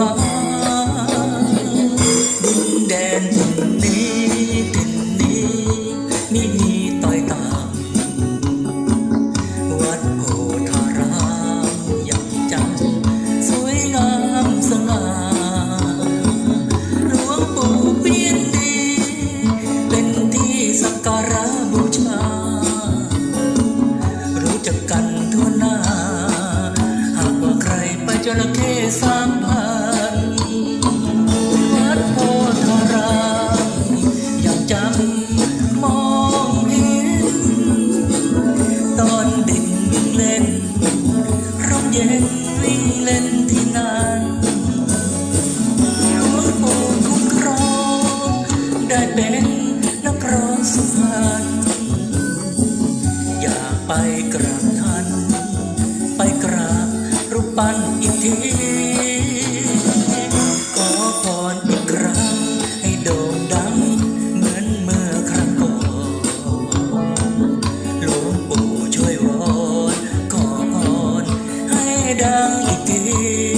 มาดินแดนถิ่นนี้ถิ่นนี้ม่มีต่อยต่างวัดโพธารามยังจำสวยงามสง่าหลวงปู่เปียนดี เป็นที่สักการะบูชา รู้จักกันทั่วหน้า หากว่าใครไปจระเข้สาม วิ่งเล่นที่นั่นหลวงปู่คุ้รองได้เป็นนักร้อสุพรรณอยากไปกราบท่าน ไปกราบรูปปั้นอิทธิ ดั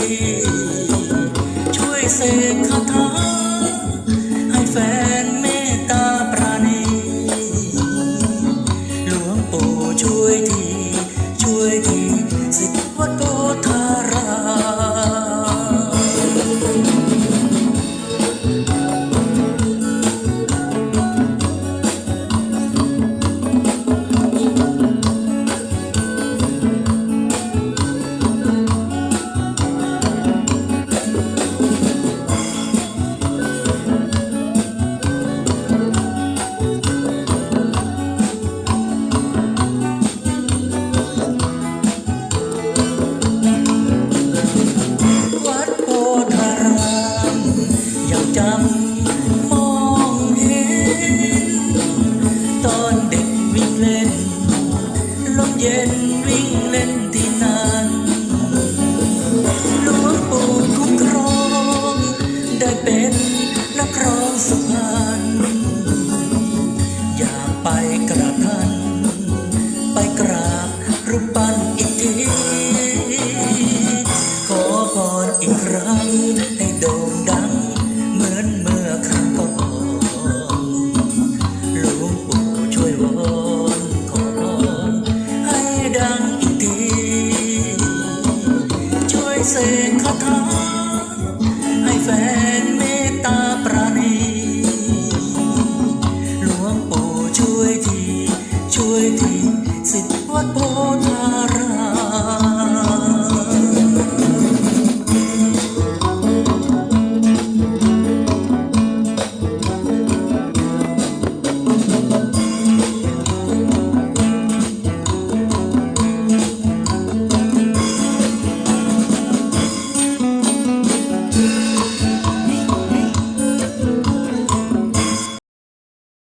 ไปกราบท่าน ไปกราบรูปปั้นอีกที ขอพรอีกครั้งให้โด่งดัง เหมือนเมื่อครั้งก่อนหลวงปู่ช่วยวอนขอพรให้ดังอีกที ช่วยเสกคาถาให้แฟนิทธิ์วัดโพธา